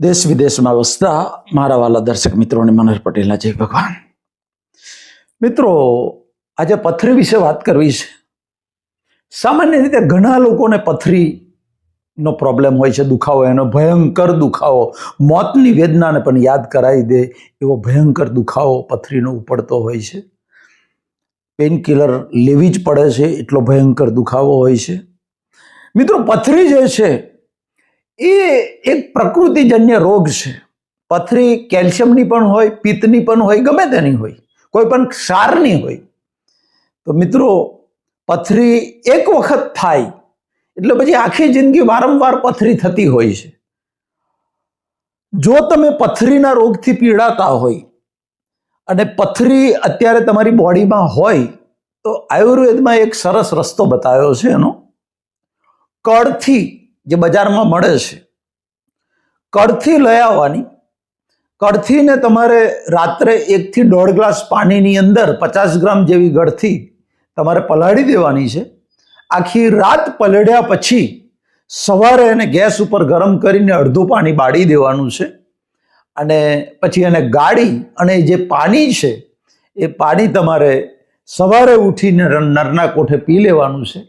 દેશ વિદેશમાં વસતા મારા વાલા દર્શક મિત્રોને મનોહર પટેલના જય ભગવાન. મિત્રો, આજે પથરી વિશે વાત કરવી છે. સામાન્ય રીતે ઘણા લોકોને પથરીનો પ્રોબ્લેમ હોય છે, દુખાવો, એનો ભયંકર દુખાવો. મોતની વેદનાને પણ યાદ કરાવી દે એવો ભયંકર દુખાવો પથરીનો ઉપડતો હોય છે. પેનકિલર લેવી જ પડે છે, એટલો ભયંકર દુખાવો હોય છે. મિત્રો, પથરી જે છે એ એક પ્રકૃતિજન્ય રોગ છે. પથરી કેલ્શિયમની પણ હોય, પિત્તની પણ હોય, ગમે તેની હોય, કોઈ પણ ક્ષારની હોય. તો મિત્રો, પથરી એક વખત થાય, એટલે પછી આખી જિંદગી વારંવાર પથરી થતી હોય છે. જો તમે પથરીના રોગથી પીડાતા હોય અને પથરી અત્યારે તમારી બોડીમાં હોય, તો આયુર્વેદમાં એક સરસ રસ્તો બતાવ્યો છે એનો. કળથી જે બજારમાં મળે છે. કળથી લઈ આવવાની. કળથીને તમારે રાત્રે એકથી દોઢ ગ્લાસ પાણીની અંદર પચાસ ગ્રામ જેવી ગળથી તમારે પલાળી દેવાની છે. આખી રાત પલળ્યા પછી સવારે એને ગેસ ઉપર ગરમ કરીને અડધું પાણી બાળી દેવાનું છે. અને પછી એને ગાળી અને જે પાણી છે, એ પાણી તમારે સવારે ઉઠીને નરના કોઠે પી લેવાનું છે.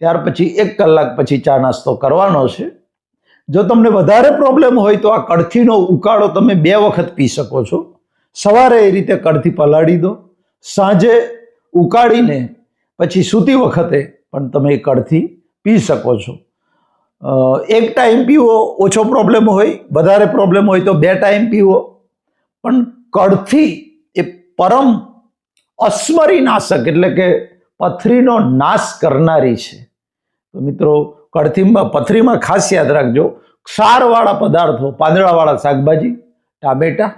ત્યાર પછી એક કલાક પછી ચા નાસ્તો કરવાનો છે. જો તમને વધારે પ્રોબ્લેમ હોય તો આ કડથીનો ઉકાળો તમે બે વખત પી શકો છો. સવારે એ રીતે કડથી પલાળી દો. સાંજે ઉકાળીને પછી સૂતી વખતે પણ તમે એ કડથી પી શકો છો. એક ટાઈમ પીવો, ઓછો પ્રોબ્લેમ હોય, વધારે પ્રોબ્લેમ હોય તો બે ટાઈમ પીવો. પણ કડથી એ પરમ અસ્મરી નાશક એટલે કે પથરીનો નાશ કરનારી છે. તો મિત્રો કડથીમાં પથરીમાં ખાસ યાદ રાખજો, ક્ષારવાળા પદાર્થો, પાંદડાવાળા શાકભાજી, ટામેટા,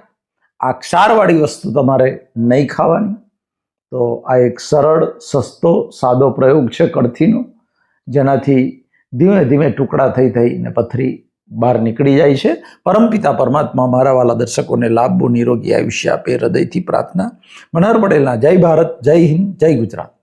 આ ક્ષારવાળી વસ્તુ તમારે નહીં ખાવાની. તો આ એક સરળ, સસ્તો, સાદો પ્રયોગ છે કડથીનો જેનાથી ધીમે ધીમે ટુકડા થઈ થઈને પથરી બહાર નીકળી જાય છે. પરમપિતા પરમાત્મા મારા વાલા દર્શકોને લાભો નિરોગી આયુષ્ય આપે, હૃદયથી પ્રાર્થના. મનહર પટેલના, જય ભારત, જય હિન્દ, જય ગુજરાત.